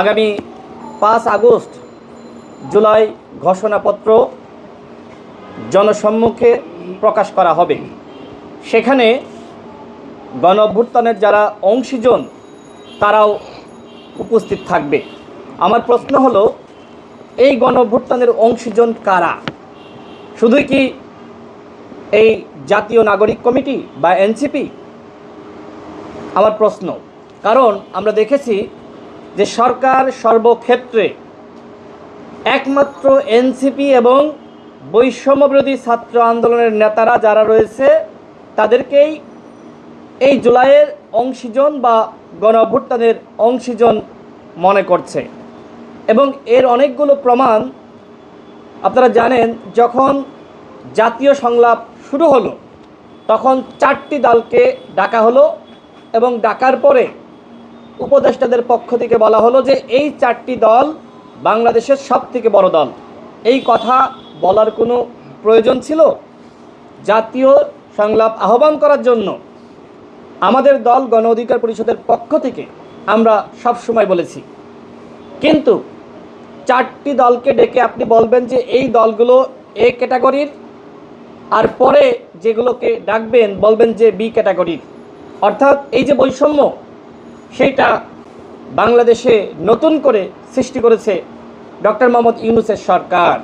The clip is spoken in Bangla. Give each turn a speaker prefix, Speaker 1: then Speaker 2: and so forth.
Speaker 1: আগামী পাঁচ আগস্ট জুলাই ঘোষণাপত্র জনসম্মুখে প্রকাশ করা হবে। সেখানে গণ অভ্যুত্থানের যারা অংশীজন, তারাও উপস্থিত থাকবে। আমার প্রশ্ন হলো, এই গণ অভ্যুত্থানের অংশীজন কারা? শুধুই কি এই জাতীয় নাগরিক কমিটি বা এনসিপি? আমার প্রশ্ন, কারণ আমরা দেখেছি যে সরকার সর্বক্ষেত্রে একমাত্র এনসিপি এবং বৈষম্যবিরোধী ছাত্র আন্দোলনের নেতারা যারা রয়েছে, তাদেরকেই এই জুলাইয়ের অংশীজন বা গণ অভ্যুত্থানের অংশীজন মনে করছে। এবং এর অনেকগুলো প্রমাণ আপনারা জানেন, যখন জাতীয় সংলাপ শুরু হলো, তখন চারটি দলকে ডাকা হলো এবং ডাকার পরে উপদেষ্টাদের পক্ষ থেকে বলা হলো যে এই চারটি দল বাংলাদেশের সব থেকে বড় দল। এই কথা বলার কোনো প্রয়োজন ছিল? জাতীয় সংলাপ আহ্বান করার জন্য আমাদের দল গণ অধিকার পরিষদের পক্ষ থেকে আমরা সব সময় বলেছি। কিন্তু চারটি দলকে ডেকে আপনি বলবেন যে এই দলগুলো এ ক্যাটাগরির, আর পরে যেগুলোকে ডাকবেন বলবেন যে বি ক্যাটাগরির। অর্থাৎ এই যে বৈষম্য সেইটা বাংলাদেশে নতুন করে সৃষ্টি করেছে ডক্টর মোহাম্মদ ইউনুসের সরকার।